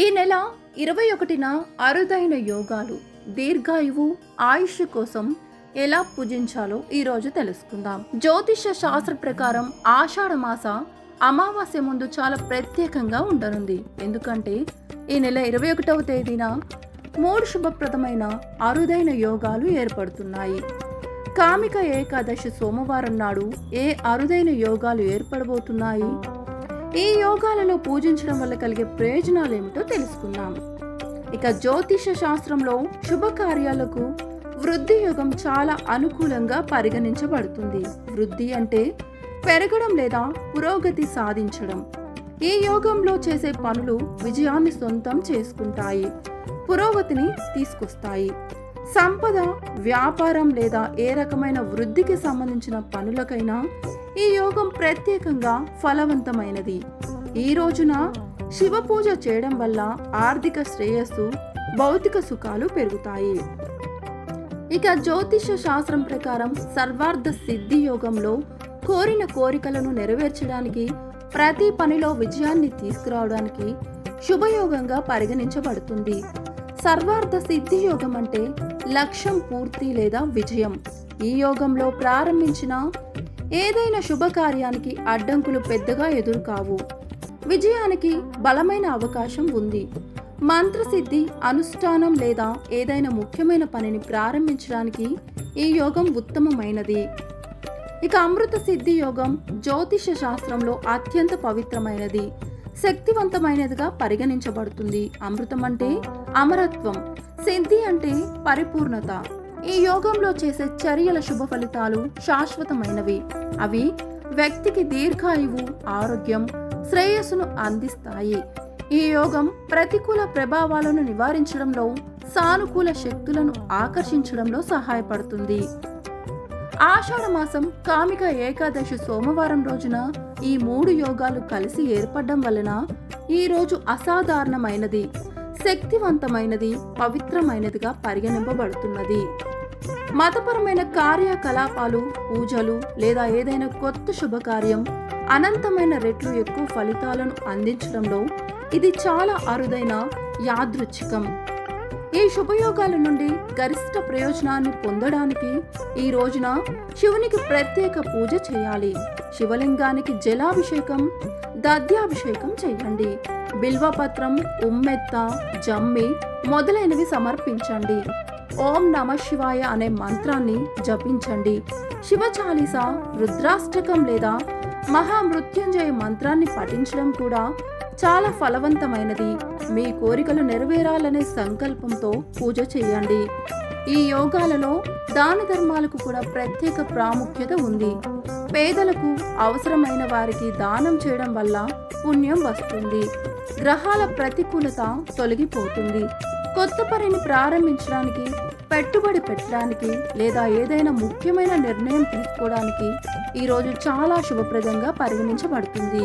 ఈ నెల ఇరవై ఒకటిన అరుదైన యోగాలు దీర్ఘాయువు ఆయుష్ కోసం ఎలా పూజించాలో ఈరోజు తెలుసుకుందాం. జ్యోతిష శాస్త్ర ప్రకారం ఆషాఢ మాస అమావాస్య ముందు చాలా ప్రత్యేకంగా ఉండనుంది. ఎందుకంటే ఈ నెల ఇరవై ఒకటవ తేదీన మూడు శుభప్రదమైన అరుదైన యోగాలు ఏర్పడుతున్నాయి. కామిక ఏకాదశి సోమవారం నాడు ఏ అరుదైన యోగాలు ఏర్పడబోతున్నాయి? ఈ యోగాలలో పూజించడం వల్ల కలిగే ప్రయోజనాలు ఏమిటో తెలుసుకుందాం. ఇక జ్యోతిష శాస్త్రంలో శుభకార్యాలకు వృద్ధి యోగం చాలా అనుకూలంగా పరిగణించబడుతుంది. వృద్ధి అంటే పెరగడం లేదా పురోగతి సాధించడం. ఈ యోగంలో చేసే పనులు విజయాన్ని సొంతం చేసుకుంటాయి. పురోగతిని తీసుకొస్తాయి. సంపద వ్యాపారం లేదా ఏ రకమైన వృద్ధికి సంబంధించిన పనులకైనా ఈ యోగం ప్రత్యేకంగా ఫలవంతమైనది. ఈ రోజున శివ పూజ చేయడం వల్ల ఆర్థిక శ్రేయస్సు భౌతిక సుఖాలు పెరుగుతాయి. ఇక జ్యోతిష శాస్త్రం ప్రకారం సర్వార్థ సిద్ధి యోగంలో కోరిన కోరికలను నెరవేర్చడానికి ప్రతి పనిలో విజయాన్ని తీసుకురావడానికి శుభయోగంగా పరిగణించబడుతుంది. సర్వార్థ సిద్ధి యోగం అంటే లక్ష్యం పూర్తి లేదా విజయం. ఈ యోగంలో ప్రారంభించిన ఏదైనా శుభకార్యానికి అడ్డంకులు పెద్దగా ఎదురు కావు విజయానికి బలమైన అవకాశం ఉంది. మంత్రసిద్ధి అనుష్ఠానం లేదా ఏదైనా ముఖ్యమైన పనిని ప్రారంభించడానికి ఈ యోగం ఉత్తమమైనది. ఇక అమృత సిద్ధి యోగం జ్యోతిష శాస్త్రంలో అత్యంత పవిత్రమైనది. శక్తివంతమైనదిగా పరిగణించబడుతుంది. అమృతం అంటే అమరత్వం. సిద్ధి అంటే పరిపూర్ణత. ఈ యోగంలో చేసే చర్యల శుభ ఫలితాలు శాశ్వతమైనవి. అవి వ్యక్తికి దీర్ఘాయువు ఆరోగ్యం శ్రేయస్సును అందిస్తాయి. ఈ యోగం ప్రతికూల ప్రభావాలను నివారించడంలో సానుకూల శక్తులను ఆకర్షించడంలో సహాయపడుతుంది. ఆషాఢ మాసం కామిక ఏకాదశి సోమవారం రోజున ఈ మూడు యోగాలు కలిసి ఏర్పడడం వలన ఈ రోజు అసాధారణమైనది శక్తివంతమైనది పవిత్రమైనదిగా పరిగణింపబడుతున్నది. మతపరమైన కార్యకలాపాలు పూజలు లేదా ఏదైనా కొత్త శుభకార్యం అనంతమైన రెట్లు ఎక్కువ ఫలితాలను అందించడంలో ఇది చాలా అరుదైన యాదృచ్ఛికం. ఈ శుభయోగాల నుండి గరిష్ట ప్రయోజనాన్ని పొందడానికి ఈ రోజున శివునికి ప్రత్యేక పూజ చేయాలి. శివలింగానికి జలాభిషేకం దద్యాభిషేకం చేయండి. బిల్వపత్రం ఉమ్మెత్త జమ్మి మొదలైనవి సమర్పించండి. ఓం నమ శివాయ అనే మంత్రాన్ని జపించండి. శివ చాలీస రుద్రాష్టకం లేదా మహామృత్యుంజయ మంత్రాన్ని పఠించడం కూడా చాలా ఫలవంతమైనది. మీ కోరికలు నెరవేరాలనే సంకల్పంతో పూజ చేయండి. ఈ యోగాలలో దాన ధర్మాలకు కూడా ప్రత్యేక ప్రాముఖ్యత ఉంది. పేదలకు అవసరమైన వారికి దానం చేయడం వల్ల పుణ్యం వస్తుంది. గ్రహాల ప్రతికూలత తొలగిపోతుంది. కొత్త పనిని ప్రారంభించడానికి పెట్టుబడి పెట్టడానికి లేదా ఏదైనా ముఖ్యమైన నిర్ణయం తీసుకోవడానికి ఈరోజు చాలా శుభప్రదంగా పరిగణించబడుతుంది.